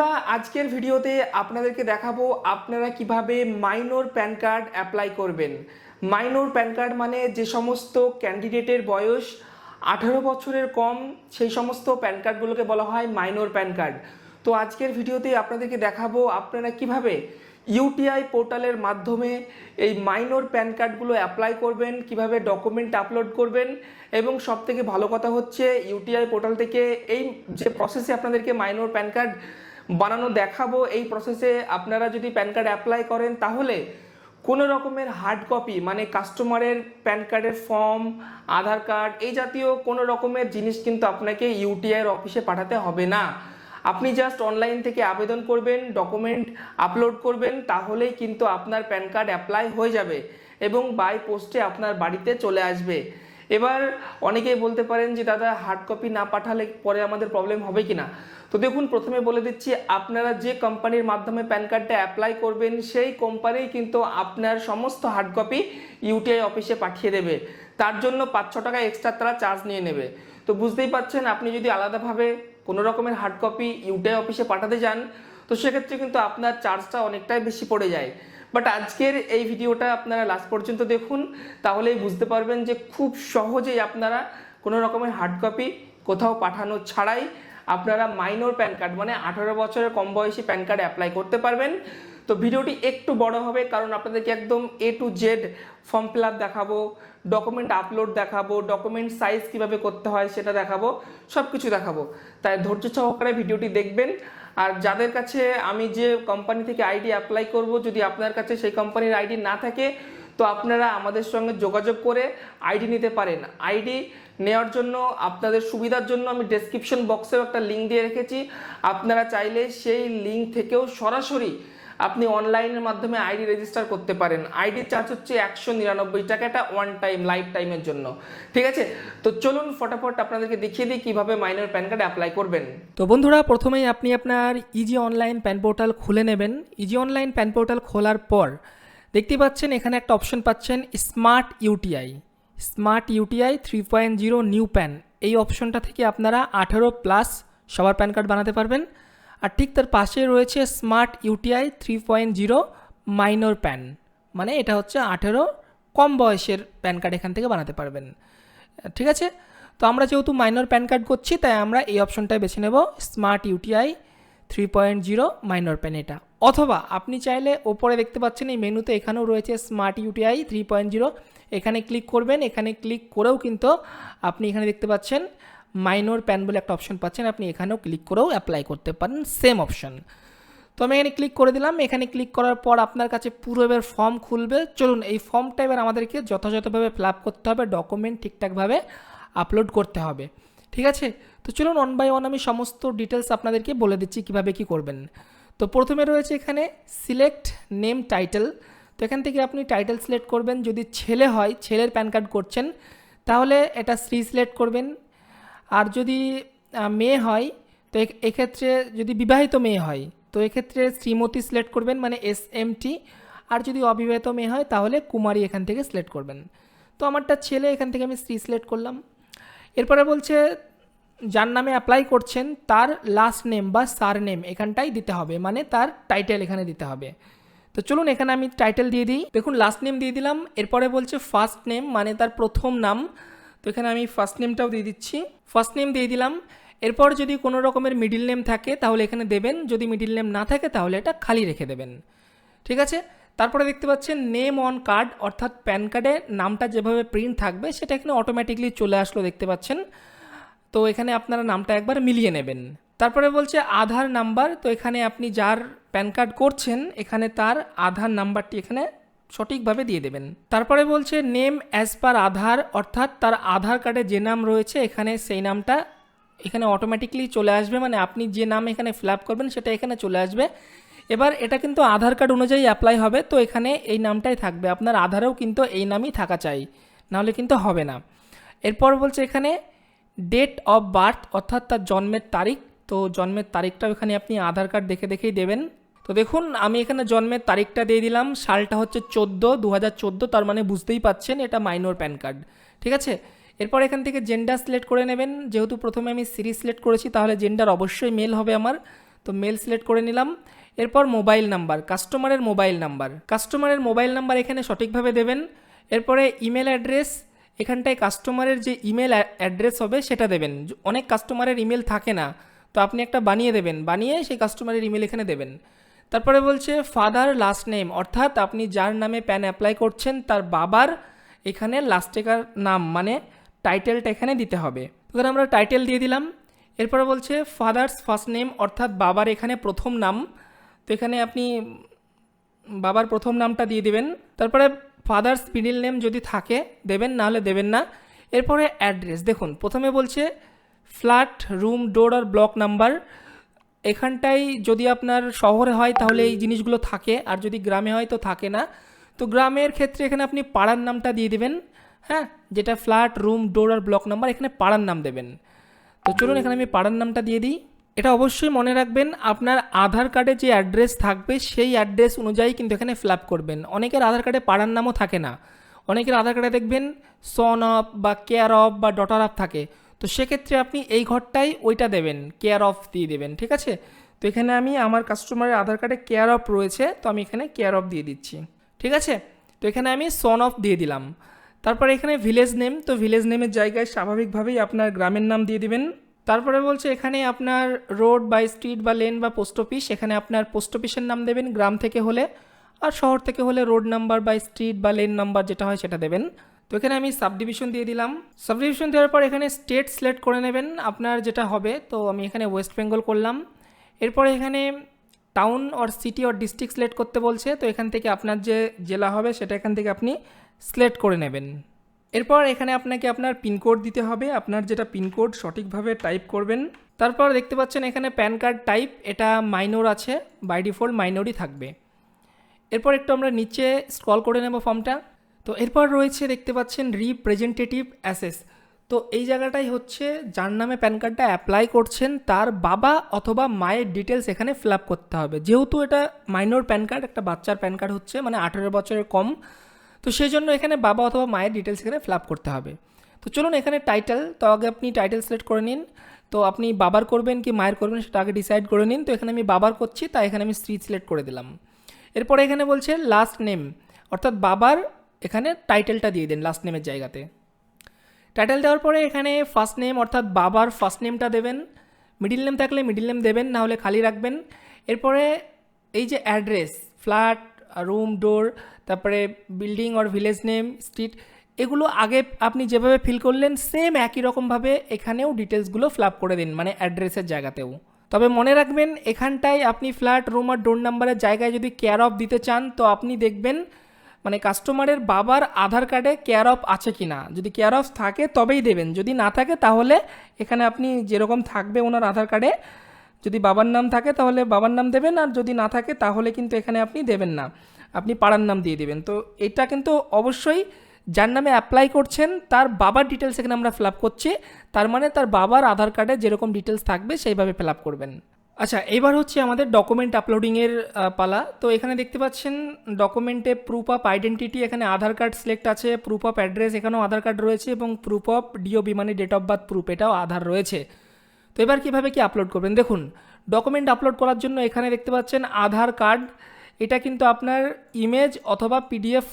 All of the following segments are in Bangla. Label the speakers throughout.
Speaker 1: বন্ধুরা, আজকের ভিডিওতে আপনাদেরকে দেখাবো আপনারা কীভাবে মাইনর প্যান কার্ড অ্যাপ্লাই করবেন। মাইনর প্যান কার্ড মানে যে সমস্ত ক্যান্ডিডেটের বয়স আঠারো বছরের কম, সেই সমস্ত প্যান কার্ডগুলোকে বলা হয় মাইনর প্যান কার্ড তো আজকের ভিডিওতে আপনাদেরকে দেখাবো আপনারা কীভাবে ইউটিআই পোর্টালের মাধ্যমে এই মাইনর প্যান কার্ডগুলো অ্যাপ্লাই করবেন, কীভাবে ডকুমেন্ট আপলোড করবেন এবং সব থেকে ভালো কথা হচ্ছে ইউটিআই পোর্টাল থেকে এই যে প্রসেসে আপনাদেরকে মাইনর প্যান কার্ড বানানো দেখাবো এই প্রসেসে আপনারা যদি প্যান কার্ড অ্যাপ্লাই করেন, তাহলে কোনো রকমের হার্ড কপি মানে কাস্টমারের প্যান কার্ডের ফর্ম আধার কার্ড এই জাতীয় কোনো রকমের জিনিস কিন্তু আপনাকে ইউটিআইয়ের অফিসে পাঠাতে হবে না। আপনি জাস্ট অনলাইন থেকে আবেদন করবেন ডকুমেন্ট আপলোড করবেন, তাহলেই কিন্তু আপনার প্যান কার্ড অ্যাপ্লাই হয়ে যাবে এবং বাই পোস্টে আপনার বাড়িতে চলে আসবে। এবার অনেকেই বলতে পারেন যে, দাদা হার্ড কপি না পাঠালে পরে আমাদের প্রবলেম হবে কি না তো দেখুন, প্রথমে বলে দিচ্ছি, আপনারা যে কোম্পানির মাধ্যমে প্যান কার্ডটা অ্যাপ্লাই করবেন, সেই কোম্পানি কিন্তু আপনার সমস্ত হার্ড কপি ইউটিআই অফিসে পাঠিয়ে দেবে। তার জন্য পাঁচশো টাকা এক্সট্রা তারা চার্জ নিয়ে নেবে। তো বুঝতেই পাচ্ছেন, আপনি যদি আলাদাভাবে কোনো রকমের হার্ড কপি ইউটিআই অফিসে পাঠাতে যান, তো সেক্ষেত্রে কিন্তু আপনার চার্জটা অনেকটাই বেশি পড়ে যায়। বাট আজকের এই ভিডিওটা আপনারা লাস্ট পর্যন্ত দেখুন, তাহলেই বুঝতে পারবেন যে খুব সহজেই আপনারা কোনো রকমের হার্ড কপি কোথাও পাঠানো ছাড়াই আপনারা মাইনর প্যান কার্ড মানে আঠারো বছরের কম বয়সী প্যান কার্ড অ্যাপ্লাই করতে পারবেন। তো ভিডিওটি একটু বড় হবে, কারণ আপনাদেরকে একদম A to Z form fill up দেখাবো ডকুমেন্ট আপলোড দেখাবো ডকুমেন্ট সাইজ কীভাবে করতে হয় সেটা দেখাবো সব কিছু দেখাবো। তাই ধৈর্য সহকারে ভিডিওটি দেখবেন। আর যাদের কাছে আমি যে কোম্পানি থেকে আইডি অ্যাপ্লাই করব, যদি আপনার কাছে সেই কোম্পানির আইডি না থাকে, তো আপনারা আমাদের সঙ্গে যোগাযোগ করে আইডি নিতে পারেন। আইডি নেওয়ার জন্য, আপনাদের সুবিধার জন্য আমি ডেসক্রিপশন বক্সেও একটা লিঙ্ক দিয়ে রেখেছি। আপনারা চাইলে সেই লিঙ্ক থেকেও সরাসরি আপনি অনলাইনের মাধ্যমে আইডি রেজিস্টার করতে পারেন। আইডির চার্জ হচ্ছে একশো নিরানব্বই টাকা। এটা ওয়ান টাইম লাইফ টাইমের জন্য। ঠিক আছে? তো চলুন ফটাফট আপনাদেরকে দেখিয়ে দিই কীভাবে মাইনর প্যান কার্ড অ্যাপ্লাই করবেন।
Speaker 2: তো বন্ধুরা, প্রথমেই আপনি আপনার ইজি অনলাইন প্যান পোর্টাল খুলে নেবেন। ইজি অনলাইন প্যান পোর্টাল খোলার পর দেখতে পাচ্ছেন এখানে একটা অপশন পাচ্ছেন smart UTI smart UTI three point zero new PAN এই অপশনটা থেকে আপনারা আঠারো প্লাস সবার প্যান কার্ড বানাতে পারবেন। আর ঠিক তার পাশে রয়েছে smart UTI three point zero minor PAN মানে এটা হচ্ছে আঠেরো কম বয়সের প্যান কার্ড এখান থেকে বানাতে পারবেন। ঠিক আছে? তো আমরা যেহেতু মাইনর প্যান কার্ড করছি, তাই আমরা এই অপশনটাই বেছে নেব smart UTI three point zero minor PAN এটা। অথবা আপনি চাইলে ওপরে দেখতে পাচ্ছেন এই মেনুতে এখানেও রয়েছে smart UTI three point zero এখানে ক্লিক করবেন, এখানে ক্লিক করেও কিন্তু আপনি এখানে দেখতে পাচ্ছেন মাইনর প্যান বলে একটা অপশন পাচ্ছেন, আপনি এখানেও ক্লিক করেও অ্যাপ্লাই করতে পারেন সেম অপশন তো আমি এখানে ক্লিক করে দিলাম, এখানে ক্লিক করার পর আপনার কাছে পুরো এবার ফর্ম খুলবে। চলুন, এই ফর্মটা এবার আমাদেরকে যথাযথভাবে ফিল করতে হবে ডকুমেন্ট ঠিকঠাকভাবে আপলোড করতে হবে। ঠিক আছে? তো চলুন ওয়ান বাই ওয়ান আমি সমস্ত ডিটেলস আপনাদেরকে বলে দিচ্ছি কীভাবে কি করবেন। তো প্রথমে রয়েছে এখানে সিলেক্ট নেম টাইটেল তো এখান থেকে আপনি টাইটেল সিলেক্ট করবেন। যদি ছেলে হয়, ছেলের প্যান কার্ড করছেন, তাহলে এটা শ্রী সিলেক্ট করবেন। আর যদি মেয়ে হয়, তো এক্ষেত্রে যদি বিবাহিত মেয়ে হয়, তো এক্ষেত্রে শ্রীমতী সিলেক্ট করবেন মানে এস এম টি আর যদি অবিবাহিত মেয়ে হয়, তাহলে কুমারী এখান থেকে সিলেক্ট করবেন। তো আমারটা ছেলে, এখান থেকে আমি শ্রী সিলেক্ট করলাম। এরপরে বলছে, যার নামে অ্যাপ্লাই করছেন, তার লাস্ট নেম বা সার নেম এখানটাই দিতে হবে মানে তার টাইটেল এখানে দিতে হবে। তো চলুন, এখানে আমি টাইটেল দিয়ে দিই। দেখুন লাস্ট নেম দিয়ে দিলাম, এরপরে বলছে ফার্স্ট নেম মানে তার প্রথম নাম। তো এখানে আমি ফার্স্ট নেমটাও দিয়ে দিচ্ছি। ফার্স্ট নেম দিয়ে দিলাম। এরপর যদি কোনো রকমের মিডিল নেম থাকে, তাহলে এখানে দেবেন। যদি মিডিল নেম না থাকে, তাহলে এটা খালি রেখে দেবেন। ঠিক আছে? তারপরে দেখতে পাচ্ছেন নেম অন কার্ড অর্থাৎ প্যান কার্ডে নামটা যেভাবে প্রিন্ট থাকবে, সেটা এখানে অটোমেটিকলি চলে আসলো দেখতে পাচ্ছেন। তো এখানে আপনারা নামটা একবার মিলিয়ে নেবেন। তারপরে বলছে আধার নাম্বার। তো এখানে আপনি যার প্যান কার্ড করছেন, এখানে তার আধার নাম্বারটি এখানে সঠিকভাবে দিয়ে দেবেন। তারপরে বলছে, নেম অ্যাজ পার আধার অর্থাৎ তার আধার কার্ডে যে নাম রয়েছে, এখানে সেই নামটা এখানে অটোমেটিকলি চলে আসবে। মানে আপনি যে নাম এখানে ফিল করবেন, সেটা এখানে চলে আসবে। এবার এটা কিন্তু আধার কার্ড অনুযায়ী অ্যাপ্লাই হবে, তো এখানে এই নামটাই থাকবে। আপনার আধারেও কিন্তু এই নামই থাকা চাই, নাহলে কিন্তু হবে না। এরপর বলছে এখানে ডেট অফ বার্থ অর্থাৎ তার জন্মের তারিখ। তো জন্মের তারিখটাও এখানে আপনি আধার কার্ড দেখে দেখেই দেবেন। তো দেখুন, আমি এখানে জন্মের তারিখটা দিয়ে দিলাম। সালটা হচ্ছে চোদ্দ দু হাজার তার মানে বুঝতেই পাচ্ছেন, এটা মাইনর প্যান কার্ড। ঠিক আছে? এরপর এখান থেকে জেন্ডার সিলেক্ট করে নেবেন। যেহেতু প্রথমে আমি সিরিজ সিলেক্ট করেছি, তাহলে জেন্ডার অবশ্যই মেল হবে আমার। তো মেল সিলেক্ট করে নিলাম। এরপর মোবাইল নাম্বার, কাস্টমারের মোবাইল নাম্বার। কাস্টমারের মোবাইল নাম্বার এখানে সঠিকভাবে দেবেন। এরপরে ইমেল অ্যাড্রেস, এখানটায় কাস্টমারের যে ইমেল অ্যাড্রেস হবে, সেটা দেবেন। অনেক কাস্টমারের ইমেল থাকে না। তো আপনি একটা বানিয়ে দেবেন। বানিয়ে সেই কাস্টমারের ইমেল এখানে দেবেন। তারপরে বলছে ফাদার লাস্ট নেম অর্থাৎ আপনি যার নামে প্যান অ্যাপ্লাই করছেন, তার বাবার এখানে লাস্টেকার নাম মানে টাইটেলটা এখানে দিতে হবে। এখানে আমরা টাইটেল দিয়ে দিলাম। এরপরে বলছে ফাদার্স ফার্স্ট নেম অর্থাৎ বাবার এখানে প্রথম নাম। তো এখানে আপনি বাবার প্রথম নামটা দিয়ে দেবেন। তারপরে ফাদার্স মিডিল নেম যদি থাকে, দেবেন নাহলে দেবেন না। এরপরে অ্যাড্রেস দেখুন, প্রথমে বলছে ফ্ল্যাট রুম ডোর আর ব্লক নাম্বার এখানটাই যদি আপনার শহরে হয় তাহলে এই জিনিসগুলো থাকে, আর যদি গ্রামে হয় তো থাকে না। তো গ্রামের ক্ষেত্রে এখানে আপনি পাড়ার নামটা দিয়ে দেবেন হ্যাঁ? যেটা ফ্ল্যাট, রুম, ডোর আর ব্লক নাম্বার, এখানে পাড়ার নাম দেবেন। তো চলুন এখানে আমি পাড়ার নামটা দিয়ে দিই। এটা অবশ্যই মনে রাখবেন, আপনার আধার কার্ডে যে অ্যাড্রেস থাকবে, সেই অ্যাড্রেস অনুযায়ী কিন্তু এখানে ফ্ল্যাপ করবেন। অনেকের আধার কার্ডে পাড়ার নামও থাকে না। অনেকের আধার কার্ডে দেখবেন সন অফ বা কেয়ার অফ বা ডটার অফ থাকে। তো সেক্ষেত্রে আপনি এই ঘরটাই ওইটা দেবেন কেয়ার অফ দিয়ে দেবেন, ঠিক আছে? তো এখানে আমি আমার কাস্টমারের আধার কার্ডে কেয়ার অফ রয়েছে, তো আমি এখানে কেয়ার অফ দিয়ে দিচ্ছি, ঠিক আছে? তো এখানে আমি সন অফ দিয়ে দিলাম। তারপর এখানে ভিলেজ নেম তো ভিলেজ নেমের জায়গায় স্বাভাবিকভাবেই আপনার গ্রামের নাম দিয়ে দিবেন। তারপরে বলছে এখানে আপনার রোড বা স্ট্রিট বা লেন বা পোস্ট অফিস এখানে আপনার পোস্ট অফিসের নাম দেবেন, গ্রাম থেকে হলে, আর শহর থেকে হলে রোড নাম্বার বা স্ট্রিট বা লেন নাম্বার যেটা হয় সেটা দেবেন। তো এখানে আমি সাব ডিভিশন দিয়ে দিলাম। সাব ডিভিশন দেওয়ার পর এখানে স্টেট সিলেক্ট করে নেবেন আপনার যেটা হবে। তো আমি এখানে ওয়েস্ট বেঙ্গল করলাম। এরপরে এখানে town or city or district select করতে বলছে। তো এখান থেকে আপনার যে জেলা হবে, সেটা এখান থেকে আপনি সিলেক্ট করে নেবেন। এরপর এখানে আপনাকে আপনার পিনকোড দিতে হবে। আপনার যেটা পিনকোড সঠিকভাবে টাইপ করবেন। তারপর দেখতে পাচ্ছেন এখানে প্যান কার্ড টাইপ এটা মাইনর আছে। বাই ডিফল্ট মাইনরই থাকবে। এরপর একটু আমরা নিচে স্ক্রল করে নেব ফর্মটা তো এরপর রয়েছে দেখতে পাচ্ছেন রিপ্রেজেন্টেটিভ অ্যাসেস তো এই জায়গাটাই হচ্ছে যার নামে প্যান কার্ডটা অ্যাপ্লাই করছেন তার বাবা অথবা মায়ের ডিটেলস এখানে ফিল আপ করতে হবে। যেহেতু এটা মাইনর প্যান কার্ড, একটা বাচ্চার প্যান কার্ড হচ্ছে মানে আঠেরো বছরের কম, তো সেই জন্য এখানে বাবা অথবা মায়ের ডিটেলস এখানে ফিল আপ করতে হবে। তো চলুন এখানে টাইটেল তো আগে আপনি টাইটেল সিলেক্ট করে নিন। তো আপনি বাবার করবেন কি মায়ের করবেন সেটা আগে ডিসাইড করে নিন। তো এখানে আমি বাবার করছি, তাই এখানে আমি স্ত্রী সিলেক্ট করে দিলাম। এরপরে এখানে বলছে লাস্ট নেম অর্থাৎ বাবার এখানে টাইটেলটা দিয়ে দিন লাস্ট নেমের জায়গাতে। টাইটেল দেওয়ার পরে এখানে ফার্স্ট নেম অর্থাৎ বাবার ফার্স্ট নেমটা দেবেন। মিডিল নেম থাকলে মিডিল নেম দেবেন, না হলে খালি রাখবেন। এরপরে এই যে অ্যাড্রেস ফ্ল্যাট রুম ডোর তারপরে building or village name street এগুলো আগে আপনি যেভাবে ফিল করলেন সেম একই রকমভাবে এখানেও ডিটেলসগুলো ফিল আপ করে দিন মানে অ্যাড্রেসের জায়গাতেও। তবে মনে রাখবেন, এখানটায় আপনি ফ্ল্যাট রুম আর ডোর নাম্বারের জায়গায় যদি কেয়ার অফ দিতে চান, তো আপনি দেখবেন মানে কাস্টমারের বাবার আধার কার্ডে কেয়ার অফ আছে কি না যদি কেয়ার অফ থাকে, তবেই দেবেন। যদি না থাকে, তাহলে এখানে আপনি যেরকম থাকবে ওনার আধার কার্ডে যদি বাবার নাম থাকে, তাহলে বাবার নাম দেবেন, আর যদি না থাকে, তাহলে কিন্তু এখানে আপনি দেবেন না। আপনি পাড়ার নাম দিয়ে দেবেন। তো এটা কিন্তু অবশ্যই যার নামে অ্যাপ্লাই করছেন, তার বাবার ডিটেলস এখানে আমরা ফিল করছি। তার মানে তার বাবার আধার কার্ডে যেরকম ডিটেলস থাকবে, সেইভাবে ফিল করবেন। আচ্ছা এবার হচ্ছে আমাদের ডকুমেন্ট আপলোডিংয়ের পালা। তো এখানে দেখতে পাচ্ছেন ডকুমেন্টে প্রুফ অফ আইডেন্টিটি এখানে আধার কার্ড সিলেক্ট আছে প্রুফ অফ অ্যাড্রেস এখানেও আধার কার্ড রয়েছে, এবং প্রুফ অফ ডিওবি মানে ডেট অফ বার্থ প্রুফ এটাও আধার রয়েছে। তো এবার কীভাবে কি আপলোড করবেন? দেখুন ডকুমেন্ট আপলোড করার জন্য এখানে দেখতে পাচ্ছেন আধার কার্ড এটা কিন্তু আপনার ইমেজ অথবা পিডিএফ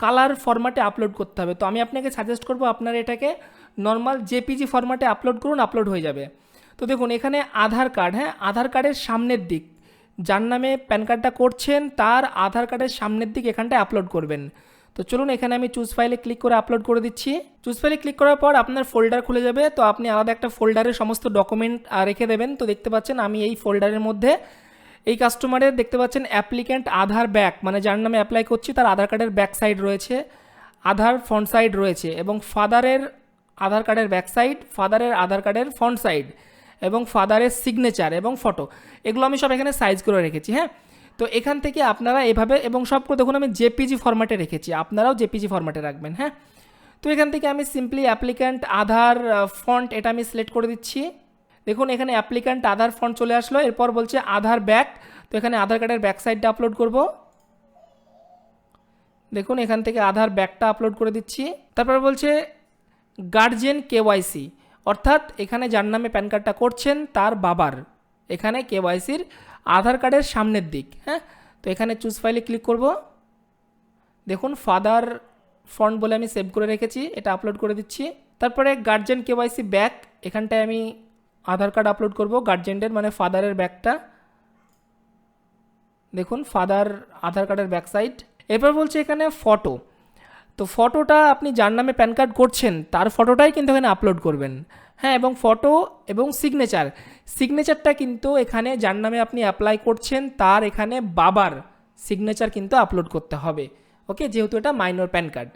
Speaker 2: কালার ফরম্যাটে আপলোড করতে হবে। তো আমি আপনাকে সাজেস্ট করব আপনার এটাকে নর্মাল জেপিজি ফরম্যাটে আপলোড করুন আপলোড হয়ে যাবে। তো দেখুন, এখানে আধার কার্ড হ্যাঁ? আধার কার্ডের সামনের দিক। যার নামে প্যান কার্ডটা করছেন, তার আধার কার্ডের সামনের দিক এখানটায় আপলোড করবেন। তো চলুন, এখানে আমি চুজ ফাইলে ক্লিক করে আপলোড করে দিচ্ছি। চুজ ফাইলে ক্লিক করার পর আপনার ফোল্ডার খুলে যাবে। তো আপনি আলাদা একটা ফোল্ডারে সমস্ত ডকুমেন্ট রেখে দেবেন। তো দেখতে পাচ্ছেন, আমি এই ফোল্ডারের মধ্যে এই কাস্টমারের দেখতে পাচ্ছেন অ্যাপ্লিক্যান্ট আধার ব্যাক মানে যার নামে অ্যাপ্লাই করছি, তার আধার কার্ডের ব্যাক সাইড রয়েছে, আধার ফ্রন্ট সাইড রয়েছে এবং ফাদারের আধার কার্ডের ব্যাক সাইড ফাদারের আধার কার্ডের ফ্রন্ট সাইড এবং ফাদারের সিগনেচার এবং ফটো এগুলো আমি সব এখানে সাইজ করে রেখেছি হ্যাঁ? তো এখান থেকে আপনারা এভাবে এবং সবগুলো দেখুন, আমি জেপিজি ফরম্যাটে রেখেছি, আপনারাও জেপিজি ফরম্যাটে রাখবেন হ্যাঁ? তো এখান থেকে আমি সিম্পলি অ্যাপ্লিক্যান্ট আধার ফন্ট এটা আমি সিলেক্ট করে দিচ্ছি। দেখুন, এখানে অ্যাপ্লিক্যান্ট আধার ফন্ট চলে আসলো, এরপর বলছে আধার ব্যাক তো এখানে আধার কার্ডের ব্যাক সাইডটা আপলোড করব। দেখুন, এখান থেকে আধার ব্যাকটা আপলোড করে দিচ্ছি। তারপর বলছে গার্জেন কেওয়াইসি অর্থাৎ এখানে যার নামে প্যান কার্ডটা করছেন তার বাবার। এখানে কেওয়াইসির আধার কার্ডের সামনের দিক হ্যাঁ? তো এখানে চুজ ফাইলে ক্লিক করব। দেখুন ফাদার ফন্ট বলে আমি সেভ করে রেখেছি, এটা আপলোড করে দিচ্ছি। তারপরে গার্জেন কেওয়াইসি ব্যাক এখানটায় আমি আধার কার্ড আপলোড করব গার্জেনদের মানে ফাদারের ব্যাকটা দেখুন ফাদার আধার কার্ডের ব্যাক সাইড এরপর বলছে এখানে ফটো তো ফটোটা আপনি যার নামে প্যান কার্ড করছেন, তার ফটোটাই কিন্তু এখানে আপলোড করবেন। হ্যাঁ এবং ফটো এবং সিগনেচার সিগনেচারটা কিন্তু এখানে যার নামে আপনি অ্যাপ্লাই করছেন, তার এখানে বাবার সিগনেচার কিন্তু আপলোড করতে হবে। ওকে যেহেতু এটা মাইনর প্যান কার্ড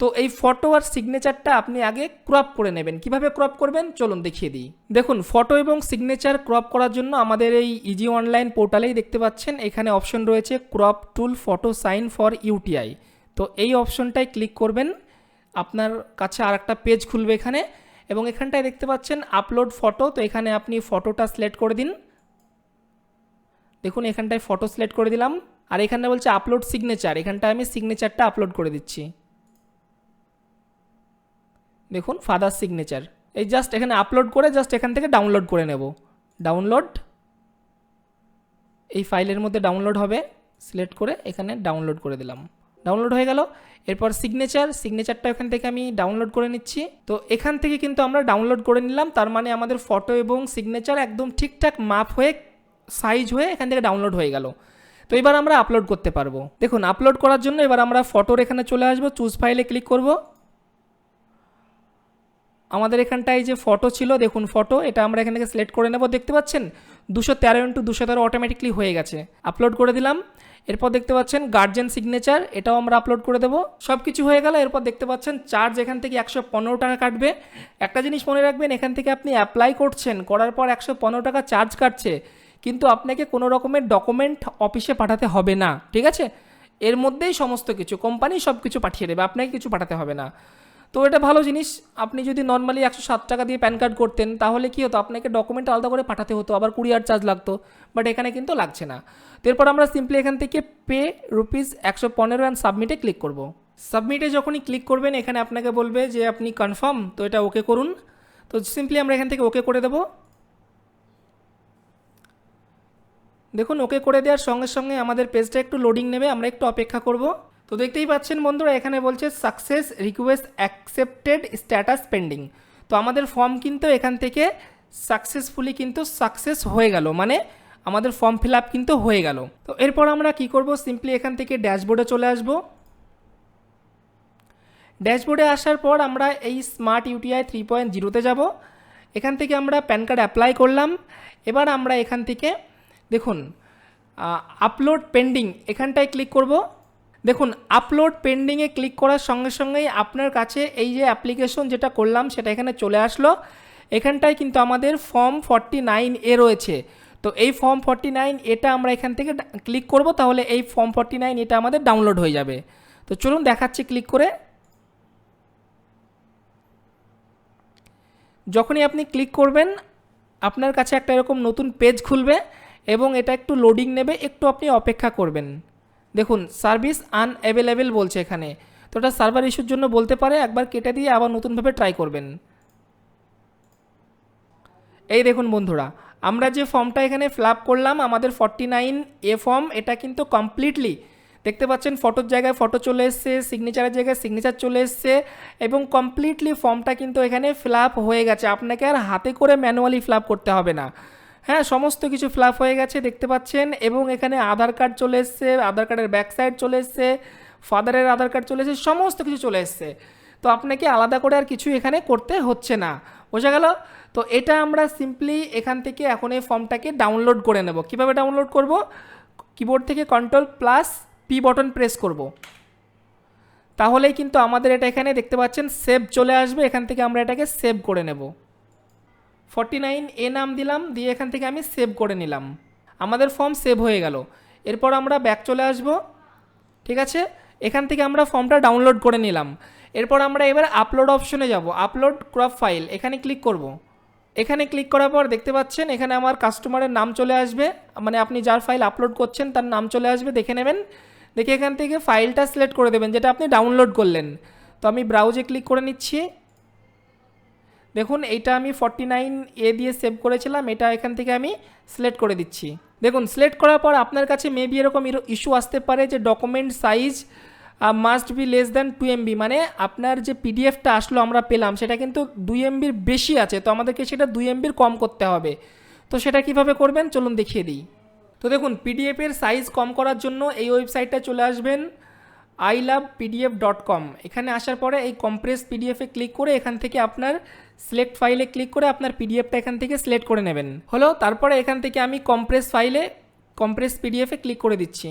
Speaker 2: তো এই ফটো আর সিগনেচারটা আপনি আগে ক্রপ করে নেবেন। কীভাবে ক্রপ করবেন? চলুন দেখিয়ে দিই। দেখুন ফটো এবং সিগনেচার ক্রপ করার জন্য আমাদের এই ইজি অনলাইন পোর্টালেই দেখতে পাচ্ছেন। এখানে অপশন রয়েছে crop tool photo sign for UTI তো এই অপশনটায় ক্লিক করবেন। আপনার কাছে আর একটা পেজ খুলবে এখানে এবং এখানটায় দেখতে পাচ্ছেন আপলোড ফটো। তো এখানে আপনি ফটোটা সিলেক্ট করে দিন। দেখুন, এখানটায় ফটো সিলেক্ট করে দিলাম। আর এখানটা বলছে আপলোড সিগনেচার। এখানটায় আমি সিগনেচারটা আপলোড করে দিচ্ছি। দেখুন ফাদার সিগনেচার এই জাস্ট এখানে আপলোড করে জাস্ট এখান থেকে ডাউনলোড করে নেব। ডাউনলোড এই ফাইলের মধ্যে ডাউনলোড হবে। সিলেক্ট করে এখানে ডাউনলোড করে দিলাম। ডাউনলোড হয়ে গেল। এরপর সিগনেচার সিগনেচারটা এখান থেকে আমি ডাউনলোড করে নিচ্ছি। তো এখান থেকে কিন্তু আমরা ডাউনলোড করে নিলাম। তার মানে আমাদের ফটো এবং সিগনেচার একদম ঠিকঠাক মাপ হয়ে সাইজ হয়ে এখান থেকে ডাউনলোড হয়ে গেল। তো এবার আমরা আপলোড করতে পারব। দেখুন আপলোড করার জন্য এবার আমরা ফটোর এখানে চলে আসব। চুজ ফাইলে ক্লিক করব। আমাদের এখানটায় যে ফটো ছিল, দেখুন ফটো এটা আমরা এখান থেকে সিলেক্ট করে নেব। দেখতে পাচ্ছেন? দুশো তেরো ইন্টু দুশো তেরো অটোমেটিকলি হয়ে গেছে। আপলোড করে দিলাম। এরপর দেখতে পাচ্ছেন গার্জেন সিগনেচার এটাও আমরা আপলোড করে দেবো। সব কিছু হয়ে গেল, এরপর দেখতে পাচ্ছেন চার্জ এখান থেকে একশো পনেরো টাকা কাটবে। একটা জিনিস মনে রাখবেন, এখান থেকে আপনি অ্যাপ্লাই করছেন, করার পর একশো পনেরো টাকা চার্জ কাটছে, কিন্তু আপনাকে কোনো রকমের ডকুমেন্ট অফিসে পাঠাতে হবে না, ঠিক আছে? এর মধ্যেই সমস্ত কিছু কোম্পানি সব কিছু পাঠিয়ে দেবে, আপনাকে কিছু পাঠাতে হবে না। তো এটা ভালো জিনিস। আপনি যদি নর্মালি একশো সাত টাকা দিয়ে প্যান কার্ড করতেন, তাহলে কী হতো? আপনাকে ডকুমেন্ট আলাদা করে পাঠাতে হতো, আবার কুরিয়ার চার্জ লাগতো বাট এখানে কিন্তু লাগছে না। এরপর আমরা সিম্পলি এখান থেকে পে রুপিস একশো পনেরো অ্যান্ড সাবমিটে ক্লিক করব। সাবমিটে যখনই ক্লিক করবেন, এখানে আপনাকে বলবে যে আপনি কনফার্ম তো এটা ওকে করুন। তো সিম্পলি আমরা এখান থেকে ওকে করে দেবো। দেখুন ওকে করে দেওয়ার সঙ্গে সঙ্গে আমাদের পেজটা একটু লোডিং নেবে, আমরা একটু অপেক্ষা করব। তো দেখতেই পাচ্ছেন বন্ধুরা, এখানে বলছে success request accepted status pending তো আমাদের ফর্ম কিন্তু এখান থেকে সাকসেসফুলি কিন্তু সাকসেস হয়ে গেল মানে আমাদের ফর্ম ফিল আপ কিন্তু হয়ে গেল। তো এরপর আমরা কি করব? সিম্পলি এখান থেকে ড্যাশবোর্ডে চলে আসব। ড্যাশবোর্ডে আসার পর আমরা এই স্মার্ট ইউটিআই থ্রি পয়েন্ট জিরোতে যাব। এখান থেকে আমরা প্যান কার্ড অ্যাপ্লাই করলাম। এবার আমরা এখান থেকে, দেখুন আপলোড পেন্ডিং এখানটায় ক্লিক করব। দেখুন আপলোড পেন্ডিংয়ে ক্লিক করার সঙ্গে সঙ্গেই আপনার কাছে এই যে অ্যাপ্লিকেশন যেটা করলাম, সেটা এখানে চলে আসলো। এখানটায় কিন্তু আমাদের ফর্ম ফর্টি নাইন এ রয়েছে। তো এই ফর্ম ফর্টি নাইন এটা আমরা এখান থেকে ক্লিক করব, তাহলে এই ফর্ম ফর্টি নাইন এটা আমাদের ডাউনলোড হয়ে যাবে। তো চলুন দেখাচ্ছি ক্লিক করে। যখনই আপনি ক্লিক করবেন, আপনার কাছে একটা এরকম নতুন পেজ খুলবে এবং এটা একটু লোডিং নেবে, একটু আপনি অপেক্ষা করবেন। দেখুন সার্ভিস আনঅ্যাভেলেবেল বলছে এখানে। তো এটা সার্ভার ইস্যুর জন্য বলতে পারে, একবার কেটে দিয়ে আবার নতুনভাবে ট্রাই করবেন। এই দেখুন বন্ধুরা, আমরা যে ফর্মটা এখানে ফিল করলাম, আমাদের ফর্টি নাইন এ ফর্ম এটা কিন্তু কমপ্লিটলি দেখতে পাচ্ছেন ফটোর জায়গায় ফটো চলে এসছে সিগনেচারের জায়গায় সিগনেচার চলে এসছে, এবং কমপ্লিটলি ফর্মটা কিন্তু এখানে ফিল হয়ে গেছে। আপনাকে আর হাতে করে ম্যানুয়ালি ফিল করতে হবে না। হ্যাঁ সমস্ত কিছু ফিল হয়ে গেছে, দেখতে পাচ্ছেন। এবং এখানে আধার কার্ড চলে এসছে, আধার কার্ডের ব্যাক সাইড চলে এসছে, ফাদারের আধার কার্ড চলে এসছে, সমস্ত কিছু চলে এসছে। তো আপনাকে আলাদা করে আর কিছু এখানে করতে হচ্ছে না। বোঝা গেল? তো এটা আমরা সিম্পলি এখান থেকে এখন এই ফর্মটাকে ডাউনলোড করে নেব। কীভাবে ডাউনলোড করব? কিবোর্ড থেকে control plus P button press করব। তাহলেই কিন্তু আমাদের এটা এখানে দেখতে পাচ্ছেন সেভ চলে আসবে। এখান থেকে আমরা এটাকে সেভ করে নেব। ফর্টি নাইন এ নাম দিলাম, দিয়ে এখান থেকে আমি সেভ করে নিলাম। আমাদের ফর্ম সেভ হয়ে গেল। এরপর আমরা ব্যাক চলে আসব। ঠিক আছে? এখান থেকে আমরা ফর্মটা ডাউনলোড করে নিলাম। এরপর আমরা এবার আপলোড অপশনে যাব। Upload crop file. এখানে ক্লিক করব। এখানে ক্লিক করার পর দেখতে পাচ্ছেন, এখানে আমার কাস্টমারের নাম চলে আসবে। মানে আপনি যার ফাইল আপলোড করছেন, তার নাম চলে আসবে। দেখে নেবেন। দেখে এখান থেকে ফাইলটা সিলেক্ট করে দেবেন, যেটা আপনি ডাউনলোড করলেন। তো আমি ব্রাউজে ক্লিক করে নিচ্ছি। দেখুন, এইটা আমি ফর্টি নাইন এ দিয়ে সেভ করেছিলাম, এটা এখান থেকে আমি সিলেক্ট করে দিচ্ছি। দেখুন সিলেক্ট করার পর আপনার কাছে মেবি এরকম ইস্যু আসতে পারে যে document size must be less than two MB মানে আপনার যে পিডিএফটা আসলো আমরা পেলাম, সেটা কিন্তু দুই এমবির বেশি আছে, তো আমাদেরকে সেটা দুই এমবির কম করতে হবে। তো সেটা কীভাবে করবেন? চলুন দেখিয়ে দিই। তো দেখুন পিডিএফের সাইজ কম করার জন্য এই ওয়েবসাইটটা চলে আসবেন I love PDF dot com এখানে আসার পরে এই কম্প্রেস পিডিএফে ক্লিক করে এখান থেকে আপনার সিলেক্ট ফাইলে ক্লিক করে আপনার পিডিএফটা এখান থেকে সিলেক্ট করে নেবেন। হলো, তারপরে এখান থেকে আমি কম্প্রেস ফাইলে কম্প্রেস পিডিএফে ক্লিক করে দিচ্ছি।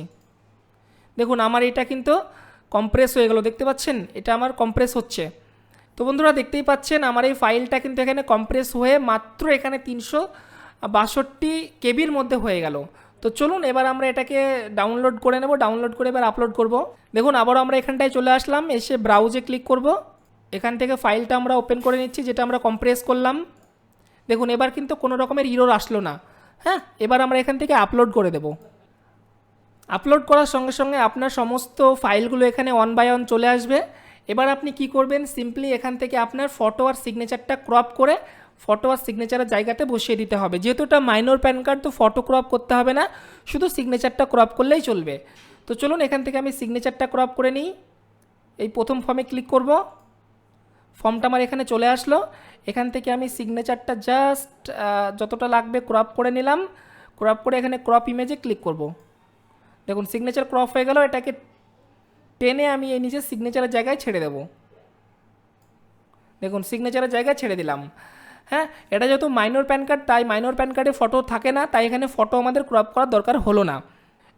Speaker 2: দেখুন, আমার এটা কিন্তু কম্প্রেস হয়ে গেল, দেখতে পাচ্ছেন? এটা আমার কম্প্রেস হচ্ছে। তো বন্ধুরা, দেখতেই পাচ্ছেন, আমার এই ফাইলটা কিন্তু এখানে কম্প্রেস হয়ে মাত্র এখানে তিনশো বাষট্টি কেবির মধ্যে হয়ে গেল। তো চলুন, এবার আমরা এটাকে ডাউনলোড করে নেব ডাউনলোড করে এবার আপলোড করব। দেখুন, আবারও আমরা এখানটায় চলে আসলাম, এসে ব্রাউজে ক্লিক করব। এখান থেকে ফাইলটা আমরা ওপেন করে নিচ্ছি, যেটা আমরা কম্প্রেস করলাম। দেখুন, এবার কিন্তু কোনো রকমের ইরোর আসলো না। হ্যাঁ এবার আমরা এখান থেকে আপলোড করে দেবো। আপলোড করার সঙ্গে সঙ্গে আপনার সমস্ত ফাইলগুলো এখানে অন বাই অন চলে আসবে। এবার আপনি কি করবেন? সিম্পলি এখান থেকে আপনার ফটো আর সিগনেচারটা ক্রপ করে ফটো আর সিগনেচারের জায়গাতে বসিয়ে দিতে হবে। যেহেতু এটা মাইনর প্যান কার্ড তো ফটো ক্রপ করতে হবে না। শুধু সিগনেচারটা ক্রপ করলেই চলবে। তো চলুন, এখান থেকে আমি সিগনেচারটা ক্রপ করে নিই। এই প্রথম ফর্মে ক্লিক করব। ফর্মটা আমার এখানে চলে আসলো। এখান থেকে আমি সিগনেচারটা জাস্ট যতটা লাগবে ক্রপ করে নিলাম। ক্রপ করে এখানে ক্রপ ইমেজে ক্লিক করব। দেখুন সিগনেচার ক্রপ হয়ে গেল, এটাকে টেনে আমি এই নিজের সিগনেচারের জায়গায় ছেড়ে দেব। দেখুন সিগনেচারের জায়গায় ছেড়ে দিলাম। হ্যাঁ এটা যেহেতু মাইনর প্যান কার্ড তাই মাইনর প্যান কার্ডে ফটো থাকে না, তাই এখানে ফটো আমাদের ক্রপ করার দরকার হলো না।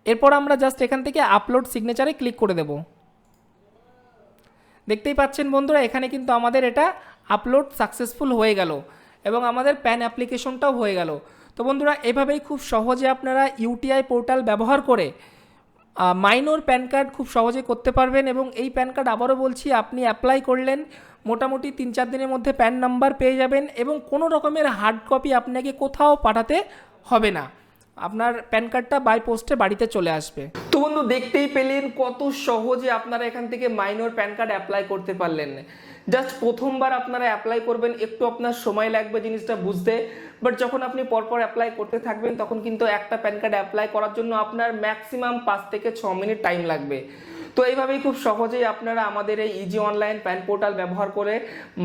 Speaker 2: এরপর আমরা জাস্ট এখান থেকে আপলোড সিগনেচারে ক্লিক করে দেব। দেখতেই পাচ্ছেন বন্ধুরা, এখানে কিন্তু আমাদের এটা আপলোড সাকসেসফুল হয়ে গেল এবং আমাদের প্যান অ্যাপ্লিকেশনটাও হয়ে গেল। তো বন্ধুরা, এভাবেই খুব সহজে আপনারা ইউটিআই পোর্টাল ব্যবহার করে মাইনর প্যান কার্ড খুব সহজে করতে পারবেন এবং এই প্যান কার্ড আবারও বলছি, আপনি অ্যাপ্লাই করলেন, মোটামুটি তিন চার দিনের মধ্যে প্যান নাম্বার পেয়ে যাবেন এবং কোনো রকমের হার্ড কপি আপনাকে কোথাও পাঠাতে হবে না। আপনার প্যান কার্ডটা বাই পোস্টে বাড়িতে চলে আসবে।
Speaker 1: তো বন্ধু, দেখতেই পেলেন কত সহজে আপনারা এখান থেকে মাইনর প্যান কার্ড অ্যাপ্লাই করতে পারলেন। জাস্ট প্রথমবার আপনারা অ্যাপ্লাই করবেন, একটু আপনার সময় লাগবে জিনিসটা বুঝতে। বাট যখন আপনি পরপর অ্যাপ্লাই করতে থাকবেন, তখন কিন্তু একটা প্যান কার্ড অ্যাপ্লাই করার জন্য আপনার ম্যাক্সিমাম পাঁচ থেকে ছ মিনিট টাইম লাগবে। তো এইভাবেই খুব সহজেই আপনারা আমাদের এই ইজি অনলাইন প্যান পোর্টাল ব্যবহার করে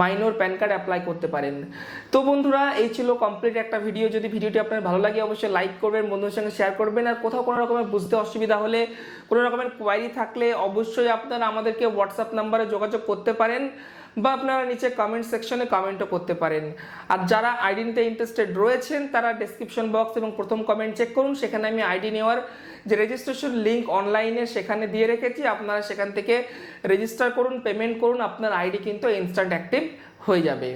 Speaker 1: মাইনর প্যান কার্ড অ্যাপ্লাই করতে পারেন। তো বন্ধুরা, এই ছিল কমপ্লিট একটা ভিডিও যদি ভিডিওটি আপনার ভালো লাগে, অবশ্যই লাইক করবেন, বন্ধুদের সঙ্গে শেয়ার করবেন। আর কোথাও কোনো রকমের বুঝতে অসুবিধা হলে, কোনো রকমের কোয়ারি থাকলে অবশ্যই আপনারা আমাদেরকে হোয়াটসঅ্যাপ নাম্বারে যোগাযোগ করতে পারেন। বা আপনারা নিচে কমেন্ট সেকশনে কমেন্টও করতে পারেন। আর যারা আইডি নিতে ইন্টারেস্টেড রয়েছেন, তারা ডেসক্রিপশন বক্স এবং প্রথম কমেন্ট চেক করুন। সেখানে আমি আইডি নেওয়ার যে রেজিস্ট্রেশন লিঙ্ক অনলাইনে সেখানে দিয়ে রেখেছি। আপনারা সেখান থেকে রেজিস্টার করুন পেমেন্ট করুন, আপনার আইডি কিন্তু ইনস্ট্যান্ট অ্যাক্টিভ হয়ে যাবে।